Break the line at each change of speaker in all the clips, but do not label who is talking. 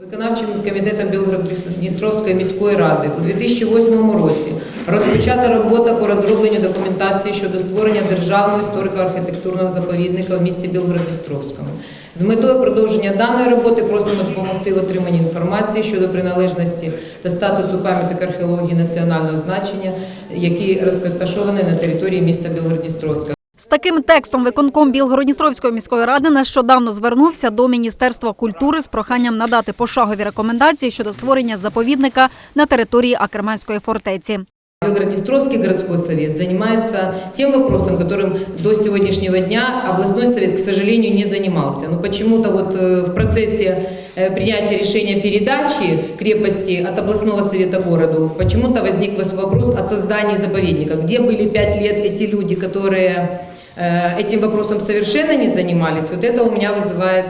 Виконавчим комітетом Білгород-Дністровської міської ради у 2008 році розпочата робота по розробленню документації щодо створення державного історико-архітектурного заповідника в місті Білгород-Дністровському. З метою продовження даної роботи просимо допомогти в отриманні інформації щодо приналежності та статусу пам'яток археології національного значення, які розташовані на території міста Білгород-Дністровська.
З таким текстом виконком Білгородністровської міської ради нещодавно звернувся до Міністерства культури з проханням надати пошагові рекомендації щодо створення заповідника на території Акерманської фортеці.
Белгород-Днестровский городской совет занимается тем вопросом, которым до сегодняшнего дня областной совет, к сожалению, не занимался. Но почему-то вот э, в процессе э, принятия решения передачи крепости от областного совета городу почему-то возник вопрос о создании заповедника. Где были пять лет эти люди, которые э, этим вопросом совершенно не занимались? Вот это у меня вызывает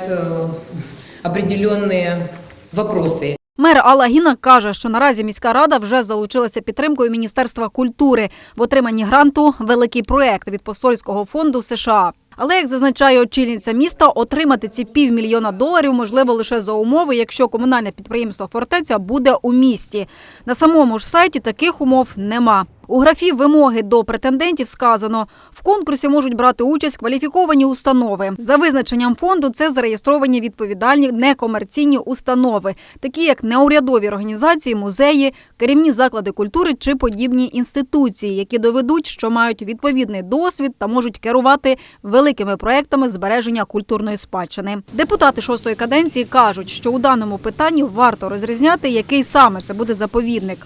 определенные вопросы.
Мер Алагіна каже, що наразі міська рада вже залучилася підтримкою Міністерства культури в отриманні гранту Великий проект від посольського фонду США. Але як зазначає очільниця міста, отримати ці півмільйона доларів можливо лише за умови, якщо комунальне підприємство Фортеця буде у місті. На самому ж сайті таких умов нема. У графі вимоги до претендентів сказано, в конкурсі можуть брати участь кваліфіковані установи. За визначенням фонду це зареєстровані відповідальні некомерційні установи, такі як неурядові організації, музеї, керівні заклади культури чи подібні інституції, які доведуть, що мають відповідний досвід та можуть керувати великими проектами збереження культурної спадщини. Депутати шостої каденції кажуть, що у даному питанні варто розрізняти, який саме це буде заповідник.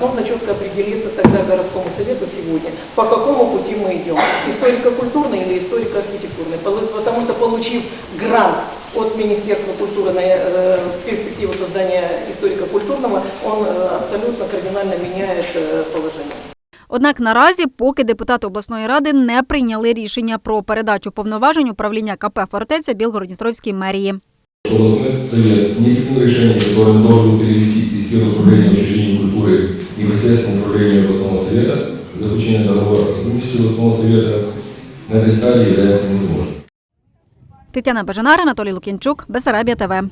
Можно четко определиться тогда городскому совету сегодня, по какому пути мы идем. Историко-культурный или историко-архитектурный. Полу- Потому что получив грант от Министерства культуры на э, перспективу создания историко-культурного, он э, абсолютно кардинально меняет э, положение.
Однак наразі, поки депутати обласної ради не прийняли рішення про передачу повноважень управління КП «Фортеця» Білгородністровській мерії.
Областной совет не принял решение, которое должен перевести из сферы управления учреждений культуры управление областного совета, заключение договора о сотрудничестве областного совета на этой стадии является невозможным.
Тетяна Бажанар, Анатолій Лукінчук, Бесарабія ТВ.